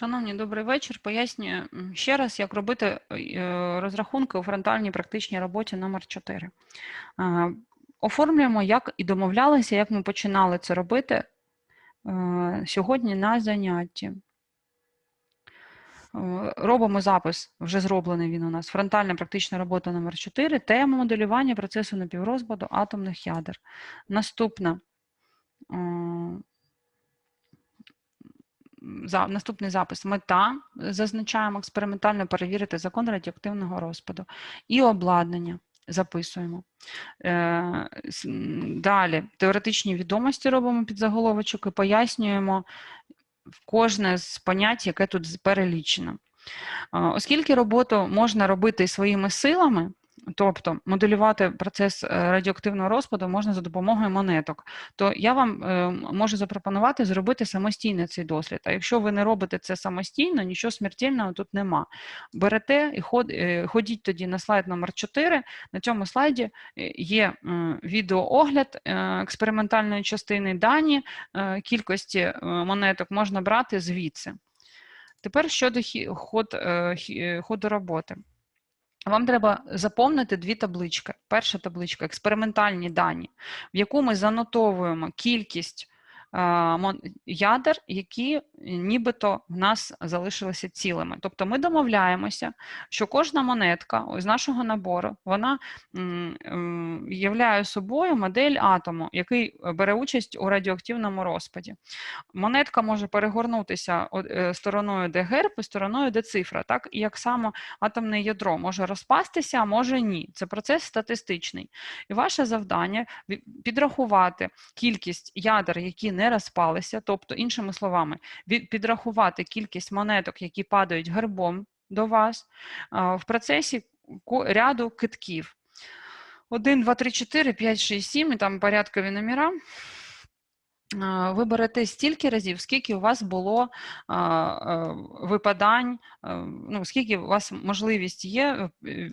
Шановні, добрий вечір. Пояснюю ще раз, як робити е, розрахунки у фронтальній практичній роботі номер 4. Е, Оформлюємо, як і домовлялися, як ми починали це робити е, сьогодні на занятті. Е, Робимо запис, вже зроблений він у нас. Фронтальна практична робота номер 4 Тема моделювання процесу напіврозпаду атомних ядер. Наступна. Е, наступний запис. Мета. Зазначаємо експериментально перевірити закон радіоактивного розпаду. І обладнання. Записуємо. Е, Далі теоретичні відомості робимо під заголовочок і пояснюємо кожне з понять, яке тут перелічено. Е, Оскільки роботу можна робити своїми силами, тобто моделювати процес е, радіоактивного розпаду можна за допомогою монеток, то я вам е, можу запропонувати зробити самостійно цей дослід. А якщо ви не робите це самостійно, нічого смертельного тут нема. Берете і ход- е, ходіть тоді на слайд номер 4. На цьому слайді е, є м, відеоогляд е, експериментальної частини дані е, кількості е, монеток можна брати звідси. Тепер щодо ход, е, е, ходу роботи. Вам треба заповнити дві таблички. Перша табличка експериментальні дані, в яку ми занотовуємо кількість ядер, які е, нібито в нас залишилися цілими. Тобто ми домовляємося, що кожна монетка з нашого набору вона являє собою модель атому, який бере участь у радіоактивному розпаді. Монетка може перегорнутися е, стороною, де герб, і стороною, де цифра. Так і як само атомне ядро може розпастися, а може ні. Це процес статистичний. І ваше завдання підрахувати кількість ядер, які не розпалися, тобто, іншими словами, підрахувати кількість монеток, які падають гербом до вас в процесі ряду китків. 1, 2, 3, 4, 5, 6, 7, і там порядкові номера. А, Ви берете стільки разів, скільки у вас було а, а, випадань, ну, скільки у вас можливість є е,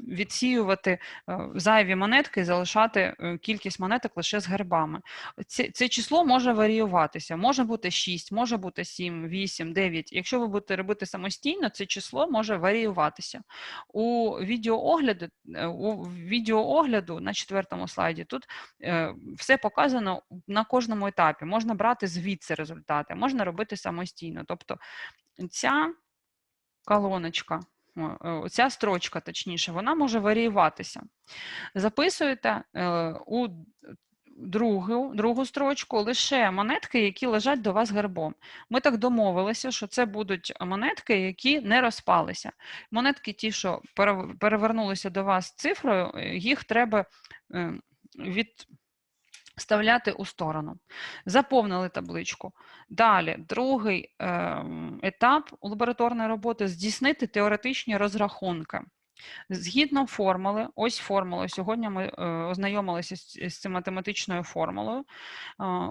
відсіювати е, зайві монетки і залишати е, кількість монеток лише з гербами. Це, це число може варіюватися. Може бути 6, може бути 7, 8, 9. Якщо ви будете робити самостійно, це число може варіюватися. У відеоогляду, е, у відеоогляду на четвертому слайді тут е, все показано на кожному етапі. Можна брати звідси результати, можна робити самостійно. Тобто ця колоночка, ця строчка, точніше, вона може варіюватися. Записуєте е, у другу, другу строчку лише монетки, які лежать до вас гербом. Ми так домовилися, що це будуть монетки, які не розпалися. Монетки, ті, що перевернулися до вас цифрою, їх треба е, від вставляти у сторону. Заповнили табличку. Далі, другий ем, етап лабораторної роботи здійснити теоретичні розрахунки. Згідно формули, ось формула. Сьогодні ми е, ознайомилися з, цим математичною формулою. Е,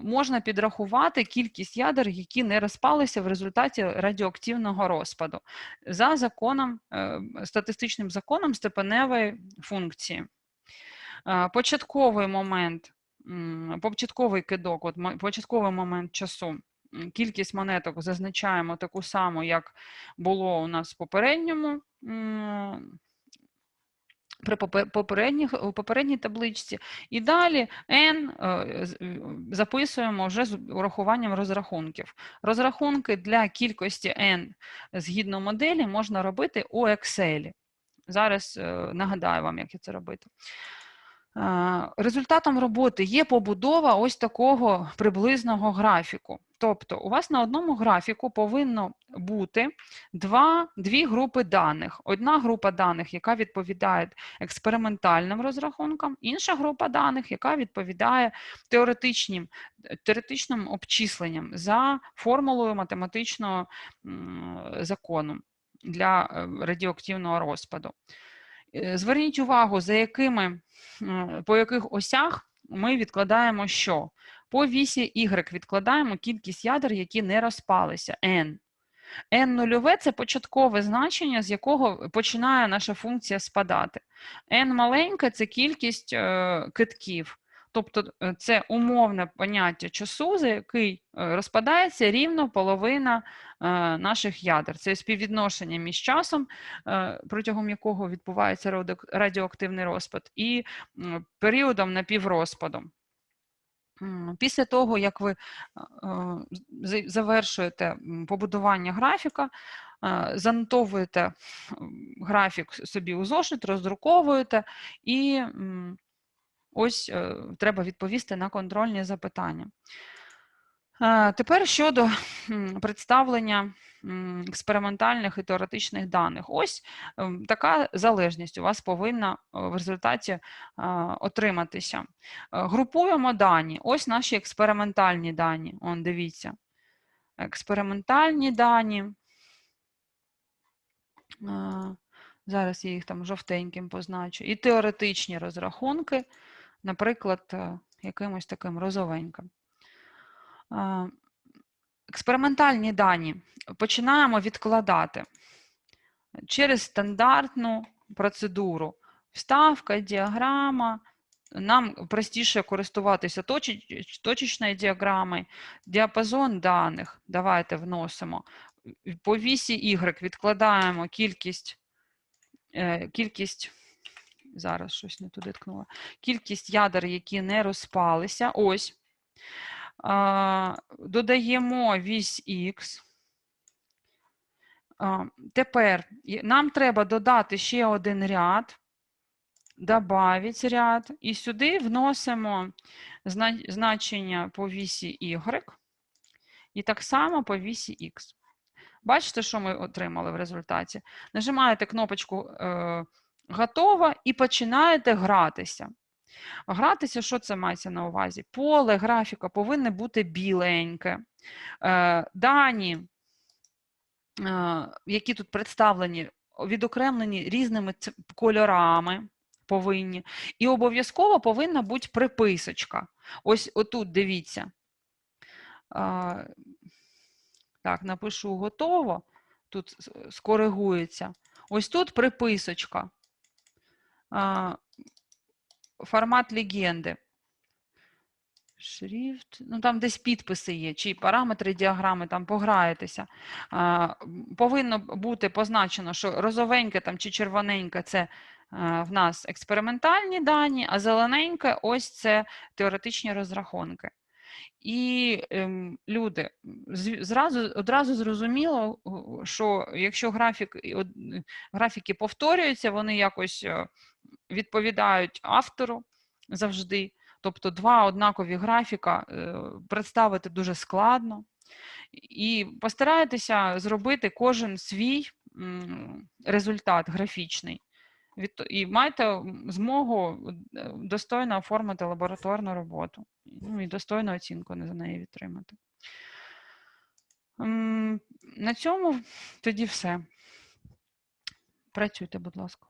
можна підрахувати кількість ядер, які не розпалися в результаті радіоактивного розпаду, за законом, е, статистичним законом степеневої функції. Початковий момент, початковий кидок, от початковий момент часу. Кількість монеток зазначаємо таку саму, як було у нас в попередньому. При попередній табличці. І далі n е, е, записуємо вже з урахуванням розрахунків. Розрахунки для кількості n згідно моделі можна робити у Excel. Зараз е, нагадаю вам, як це робити. Результатом роботи є побудова ось такого приблизного графіку. Тобто, у вас на одному графіку повинно бути два, дві групи даних. Одна група даних, яка відповідає експериментальним розрахункам, інша група даних, яка відповідає теоретичним, теоретичним обчисленням за формулою математичного закону для е, радіоактивного розпаду. Е, Зверніть увагу, за якими, по яких осях ми відкладаємо що? По вісі Y відкладаємо кількість ядер, які не розпалися, n. n нульове – це початкове значення, з якого починає наша функція спадати. n маленьке – це кількість е, китків. Тобто е, це умовне поняття часу, за який е, розпадається рівно половина е, наших ядер. Це співвідношення між часом, протягом якого відбувається радіоактивний розпад, і періодом напіврозпаду. Після того, як ви завершуєте побудування графіка, занотовуєте графік собі у зошит, роздруковуєте і ось е, треба відповісти на контрольні запитання. Е, Тепер щодо представлення експериментальних і теоретичних даних. Ось ем, така залежність у вас повинна е, в результаті е, отриматися. Е, Групуємо дані. Ось наші експериментальні дані. Он, дивіться. Експериментальні дані. Е, Зараз я їх там жовтеньким позначу. І теоретичні розрахунки, наприклад, е, якимось таким розовеньким. Е, Експериментальні дані починаємо відкладати через стандартну процедуру. Вставка, діаграма. Нам простіше користуватися точі- точечною діаграмою. Діапазон даних. Давайте вносимо. По вісі Y відкладаємо кількість, е, кількість, зараз щось не туди ткнула, кількість ядер, які не розпалися. Ось. Додаємо вісь Х. Тепер нам треба додати ще один ряд, добавити ряд, і сюди вносимо значення по вісі Y і так само по вісі Х. Бачите, що ми отримали в результаті? Нажимаєте кнопочку е, Готово і починаєте гратися. Гратися, що це мається на увазі? Поле графіка повинне бути біленьке. Е, дані, е, які тут представлені, відокремлені різними кольорами повинні. І обов'язково повинна бути приписочка. Ось отут дивіться. Е, так, напишу готово. Тут скоригується. Ось тут приписочка. Формат легенди. Шрифт. Ну, там десь підписи є, чи параметри діаграми, там пограєтеся. А, повинно бути позначено, що розовеньке там, чи червоненьке це а, в нас експериментальні дані, а зелененьке ось це теоретичні розрахунки. І ем, люди, зразу, одразу зрозуміло, що якщо графік, графіки повторюються, вони якось е, відповідають автору завжди. Тобто два однакові графіка е, представити дуже складно. І постарайтеся зробити кожен свій результат графічний. І майте змогу е, достойно оформити лабораторну роботу. Ну і достойну оцінку за неї відтримати. На цьому тоді все. Працюйте, будь ласка.